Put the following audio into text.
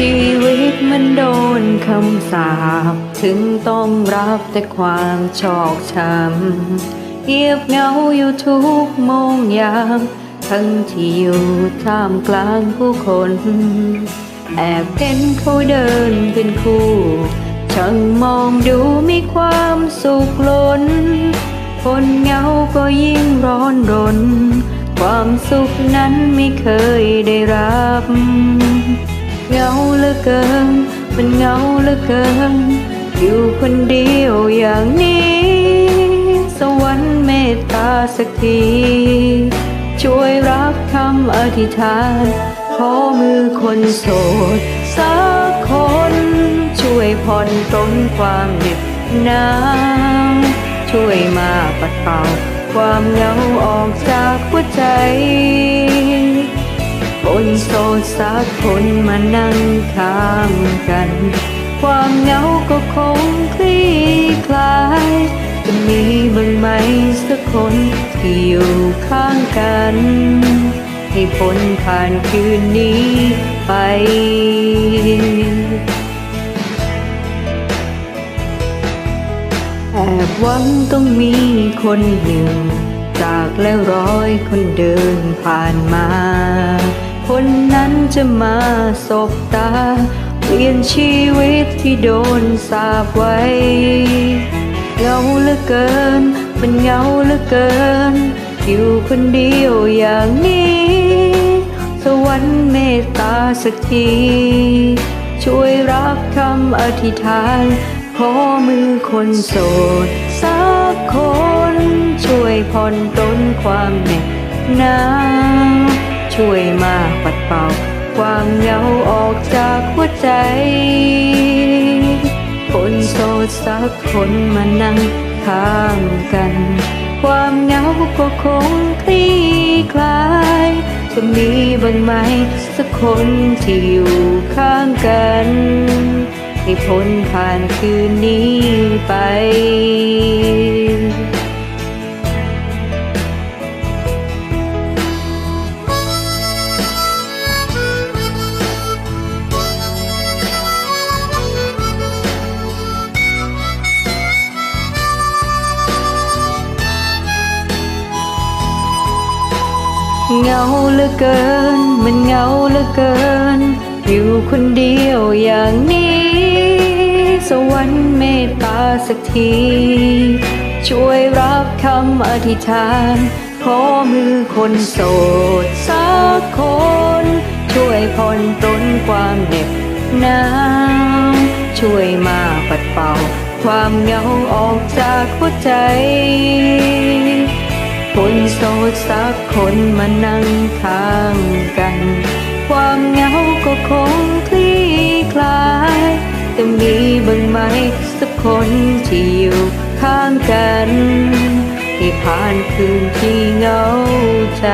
ชีวิตมันโดนคำสาปถึงต้องรับแต่ความชอกช้ำเงียบเหงาอยู่ทุกโมงยามทั้งที่อยู่ท่ามกลางผู้คน แอบเห็นเขาเดินเป็นคู่ช่างมองดูมีความสุขล้น คนเหงาก็ยิ่งร้อนรน ความสุขนั้นไม่เคยได้รับ เหงาเหลือเกิน มันเหงาเหลือเกิน อยู่คนเดียวอย่างนี้ สวรรค์เมตตาสักที ช่วยรับคำอธิษฐาน ขอมือคนโสดสักคน ช่วยผ่อนปลนความเหน็บหนาวช่วยมาปัดเป่าความเหงาออกจากหัวใจ สักคนมานั่งข้างกัน ความเหงาก็คงคลี่คลาย จะมีบ้างไหมสักคนที่อยู่ข้างกัน ให้พ้นผ่านคืนนี้ไปแอบหวังต้องมีคนหนึ่ง จากแล้วร้อยคนเดินผ่านมา คนนั้นจะมาสบตา เปลี่ยนชีวิตที่โดนสาปไว้เหงาเหลือเกิน มันเหงาเหลือเกิน อยู่คนเดียวอย่างนี้ สวรรค์เมตตาสักที ช่วยรับคำอธิษฐาน ขอมือคนโสดสักคน ช่วยผ่อนปลนความเหน็บหนาว ช่วยมาปัดเป่า ความเหงาออกจากหัวใจ คนโสดสักคนมานั่งข้างกัน ความเหงาก็คงคลี่คลายจะมีบ้างไหมสักคนที่อยู่ข้างกันให้พ้นผ่านคืนนี้ไป เงาเหลือเกิน มันเงาเหลือเกิน อยู่คนเดียวอย่างนี้ สวรรค์เมตตาสักที ช่วยรับคำอธิษฐาน ขอมือคนโสดสักคน ช่วยผ่อนปลนความเหน็บหนาวช่วยมาปัดเป่า ความเหงาออกจากหัวใจ คนโสดสักคนมานั่งข้างกัน ความเหงาก็คงคลี่คลายจะมีบ้างไหมสักคนที่อยู่ข้างกันให้ผ่านคืนที่เหงาใจ